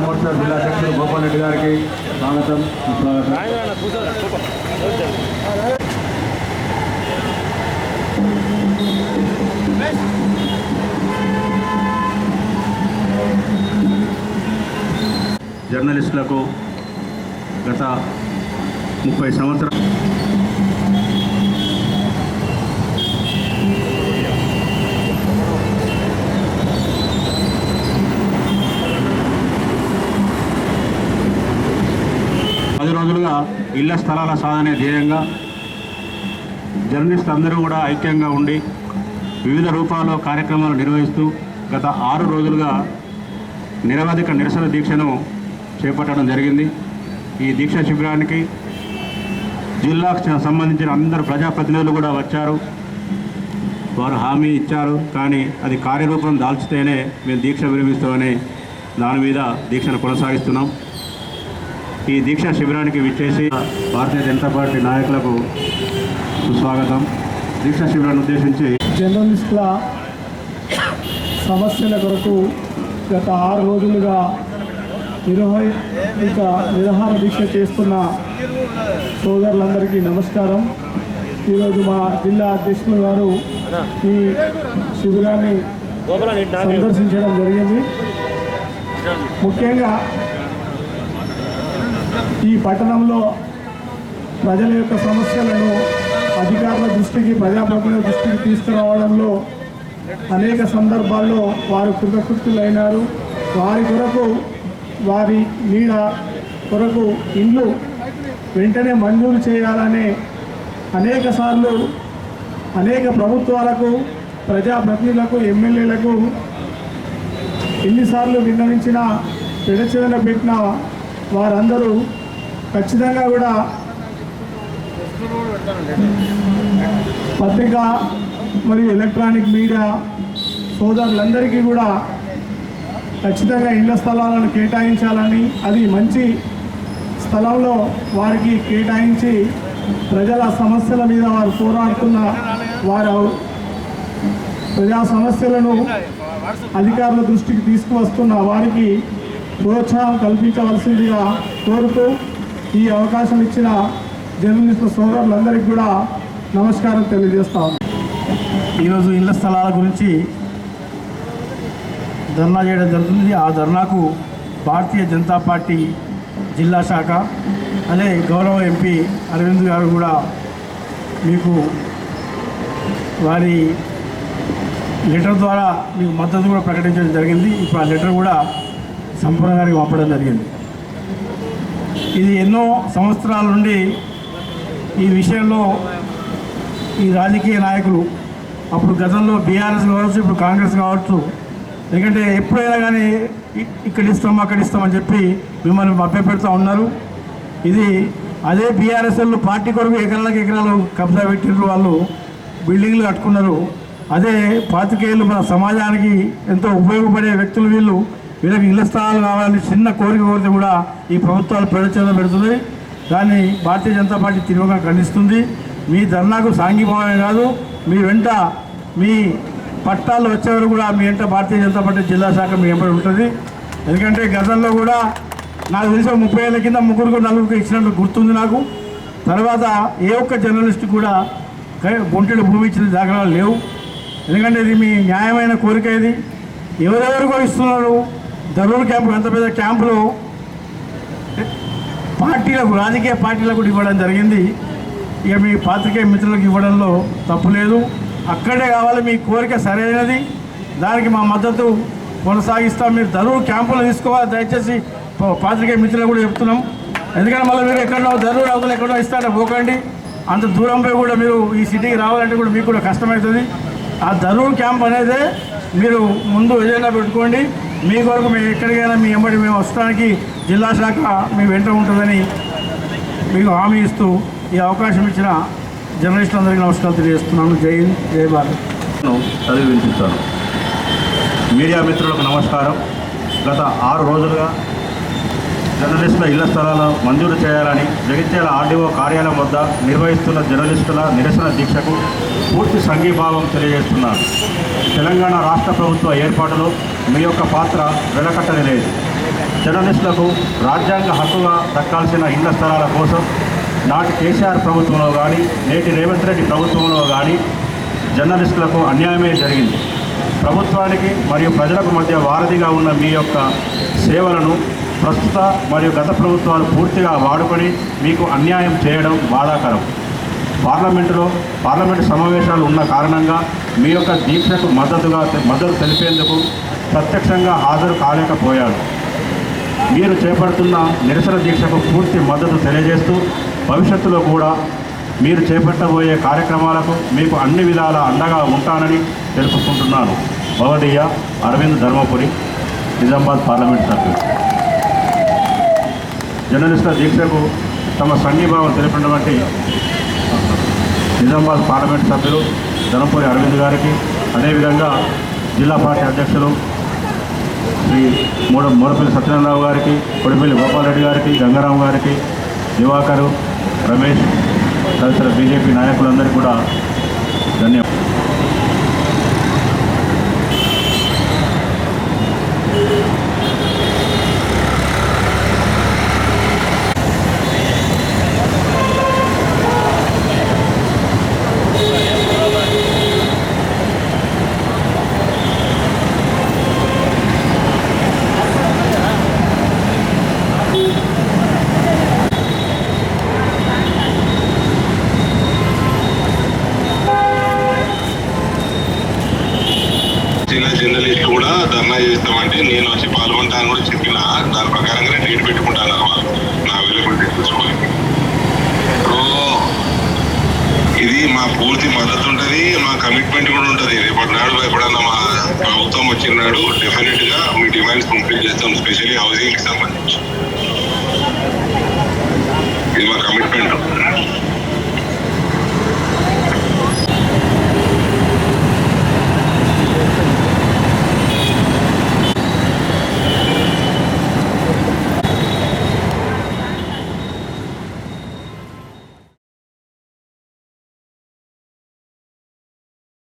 మోర్చా జిల్లా అధ్యక్షుడు గోపాల్ రెడ్డి గారికి స్వాగతం సుస్వాగతం జర్నలిస్టులకు గత ముప్పై సంవత్సరాలు రోజులుగా ఇళ్ళ స్థలాల సాధనే ధ్యేయంగా జర్నలిస్ట్ అందరూ కూడా ఐక్యంగా ఉండి వివిధ రూపాల్లో కార్యక్రమాలు నిర్వహిస్తూ గత ఆరు రోజులుగా నిరవధిక నిరసన దీక్షను చేపట్టడం జరిగింది. ఈ దీక్ష శిబిరానికి జిల్లాకు సంబంధించిన అందరు ప్రజాప్రతినిధులు కూడా వచ్చారు. వారు హామీ ఇచ్చారు కానీ అది కార్యరూపం దాల్చితేనే మేము దీక్ష విరమిస్తామని దాని మీద దీక్షను కొనసాగిస్తున్నాం. ఈ దీక్షా శిబిరానికి విచ్చేసి భారతీయ జనతా పార్టీ నాయకులకు సుస్వాగతం. దీక్షా శిబిరాన్ని ఉద్దేశించి జర్నలిస్టుల సమస్యల కొరకు గత ఆరు రోజులుగా నిర్వహిత నిరహార దీక్ష చేస్తున్న సోదరులందరికీ నమస్కారం. ఈరోజు మా జిల్లా అధ్యక్షులు గారు ఈ శిబిరాన్ని సందర్శించడం జరిగింది. ముఖ్యంగా ఈ పట్టణంలో ప్రజల యొక్క సమస్యలను అధికారుల దృష్టికి ప్రజాప్రతినిధుల దృష్టికి తీసుకురావడంలో అనేక సందర్భాల్లో వారు కృతకృత్యులైనారు. వారి కొరకు వారి నీడ కొరకు ఇండ్లు వెంటనే మంజూరు చేయాలనే అనేక సార్లు అనేక ప్రభుత్వాలకు ప్రజాప్రతినిధులకు ఎమ్మెల్యేలకు ఎన్నిసార్లు విన్నవించినా పెడచెదన పెట్టిన వారందరూ ఖచ్చితంగా కూడా పత్రిక మరియు ఎలక్ట్రానిక్ మీడియా సోదరులందరికీ కూడా ఖచ్చితంగా ఇళ్ళ స్థలాలను కేటాయించాలని అది మంచి స్థలంలో వారికి కేటాయించి ప్రజల సమస్యల మీద వారు పోరాడుతున్న వారు ప్రజా సమస్యలను అధికారుల దృష్టికి తీసుకువస్తున్న వారికి ప్రోత్సాహం కల్పించవలసిందిగా కోరుతూ ఈ అవకాశం ఇచ్చిన జర్నలిస్ట్ సోదరులందరికీ కూడా నమస్కారం తెలియజేస్తా ఈరోజు ఇళ్ళ స్థలాల గురించి ధర్నా చేయడం జరుగుతుంది. ఆ ధర్నాకు భారతీయ జనతా పార్టీ జిల్లా శాఖ అదే గౌరవ ఎంపీ అరవింద్ గారు కూడా మీకు వారి లెటర్ ద్వారా మీకు మద్దతు కూడా ప్రకటించడం జరిగింది. ఇప్పుడు ఆ లెటర్ కూడా సంపూర్ణ గారికి పంపడం జరిగింది. ఇది ఎన్నో సంవత్సరాల నుండి ఈ విషయంలో ఈ రాజకీయ నాయకులు అప్పుడు గతంలో బీఆర్ఎస్ కావచ్చు ఇప్పుడు కాంగ్రెస్ కావచ్చు ఎందుకంటే ఎప్పుడైనా కానీ ఇక్కడ ఇస్తాం అక్కడ ఇస్తామని చెప్పి మిమ్మల్ని మభ్యపెడుతూ ఉన్నారు. ఇది అదే బీఆర్ఎస్ వాళ్ళు పార్టీ కొరకు ఎకరాలకు ఎకరాలు కబ్జా పెట్టిన వాళ్ళు బిల్డింగ్లు కట్టుకున్నారు. అదే పాతికేయులు మన సమాజానికి ఎంతో ఉపయోగపడే వ్యక్తులు వీళ్ళు. వీళ్ళకి ఇళ్ళ స్థలాలు కావాలని చిన్న కోరిక కోరితే కూడా ఈ ప్రభుత్వాలు ప్రయోజనం పెడుతుంది దాన్ని భారతీయ జనతా పార్టీ తీవ్రంగా ఖండిస్తుంది. మీ ధర్నాకు సాంఘీభావమే కాదు మీ వెంట మీ పట్టాలు వచ్చేవారు కూడా మీ వెంట భారతీయ జనతా పార్టీ జిల్లా శాఖ మీ వెంబడి ఉంటుంది. ఎందుకంటే గతంలో కూడా నాకు తెలిసి ముప్పై ఏళ్ళ కింద ముగ్గురు నలుగురికి ఇచ్చినట్టు గుర్తుంది నాకు. తర్వాత ఏ ఒక్క జర్నలిస్ట్ కూడా గుంటెడు భూమి ఇచ్చిన దాఖలాలు లేవు. ఎందుకంటే ఇది మీ న్యాయమైన కోరిక ఇది. ఎవరెవరికో ఇస్తున్నారు? ధరూర్ క్యాంపు ఎంత పెద్ద క్యాంపులో పార్టీలకు రాజకీయ పార్టీలకు కూడా ఇవ్వడం జరిగింది. ఇక మీ పాత్రికేయ మిత్రులకు ఇవ్వడంలో తప్పు లేదు. అక్కడే కావాలి మీ కోరిక సరైనది. దానికి మా మద్దతు కొనసాగిస్తాం. మీరు ధరూర్ క్యాంపులో తీసుకోవాలి. దయచేసి పాత్రికేయ మిత్రులకు కూడా చెప్తున్నాం. ఎందుకంటే మళ్ళీ మీరు ఎక్కడో ధరూర్ అవతల ఎక్కడో ఇస్తారో పోకండి. అంత దూరంపై కూడా మీరు ఈ సిటీకి రావాలంటే కూడా మీకు కూడా కష్టమవుతుంది. ఆ ధరూర్ క్యాంప్ అనేది మీరు ముందు ఎజెండా పెట్టుకోండి. మీ కొరకు మేము ఎక్కడికైనా మీ వెంబడి మేము వస్తానికి జిల్లా శాఖ మీ వెంట ఉంటుందని మీకు హామీ ఇస్తూ ఈ అవకాశం ఇచ్చిన జర్నలిస్టులందరికీ నమస్కారం తెలియజేస్తున్నాను. జై హింద్ జై భారత్. చదివి వినిపిస్తాను. మీడియా మిత్రులకు నమస్కారం. గత ఆరు రోజులుగా జర్నలిస్టుల ఇళ్ళ స్థలాలు మంజూరు చేయాలని జగిత్యాల ఆర్డీఓ కార్యాలయం వద్ద నిర్వహిస్తున్న జర్నలిస్టుల నిరసన దీక్షకు పూర్తి సంఘీభావం తెలియజేస్తున్నారు తెలంగాణ రాష్ట్ర ప్రభుత్వ ఏర్పాటులో మీ యొక్క పాత్ర వెలకట్టని లేదు జర్నలిస్టులకు రాజ్యాంగ హక్కుగా దక్కాల్సిన ఇళ్ళ స్థలాల కోసం నాటి కేసీఆర్ ప్రభుత్వంలో కానీ నేటి రేవంత్ రెడ్డి ప్రభుత్వంలో కానీ జర్నలిస్టులకు అన్యాయమే జరిగింది. ప్రభుత్వానికి మరియు ప్రజలకు మధ్య వారధిగా ఉన్న మీ యొక్క సేవలను ప్రస్తుత మరియు గత ప్రభుత్వాలు పూర్తిగా వాడుకొని మీకు అన్యాయం చేయడం బాధాకరం. పార్లమెంటులో పార్లమెంటు సమావేశాలు ఉన్న కారణంగా మీ యొక్క దీక్షకు మద్దతుగా మద్దతు తెలిపేందుకు ప్రత్యక్షంగా హాజరు కాలేకపోయాడు మీరు చేపడుతున్న నిరసన దీక్షకు పూర్తి మద్దతు తెలియజేస్తూ భవిష్యత్తులో కూడా మీరు చేపట్టబోయే కార్యక్రమాలకు మీకు అన్ని విధాల అండగా ఉంటానని తెలుపుకుంటున్నాను. భవదీయ అరవింద్ ధర్మపురి నిజామాబాద్ పార్లమెంట్ సభ్యులు. జర్నలిస్టుల దీక్షకు తమ సంఘీభావం తెలిపినటువంటి నిజామాబాద్ పార్లమెంట్ సభ్యులు ధనంపూరి అరవింద్ గారికి అదేవిధంగా జిల్లా పార్టీ అధ్యక్షులు శ్రీ మూడ మూడపల్లి సత్యనారాయణరావు గారికి కొడిపల్లి గోపాలరెడ్డి గారికి గంగారావు గారికి దివాకరు రమేష్ తదితర బీజేపీ నాయకులందరికీ కూడా ధన్యవాదాలు జిల్లా జర్నలిస్ట్ కూడా ధర్నా చేస్తామంటే నేను వచ్చి పాల్గొంటాను కూడా చెప్పిన. దాని ప్రకారంగానే డేట్ పెట్టుకుంటాను వాళ్ళు నా అవైలబిలిటీ చూసుకొని ఇది మా పూర్తి మద్దతు ఉంటుంది మా కమిట్మెంట్ కూడా ఉంటుంది. రేపటి నాడు ఎప్పుడన్నా మా ప్రభుత్వం వచ్చినాడు డెఫినెట్గా మీ డిమాండ్స్ కంప్లీట్ చేస్తాం స్పెషల్లీ హౌసింగ్కి సంబంధించి. ఇది మా కమిట్మెంట్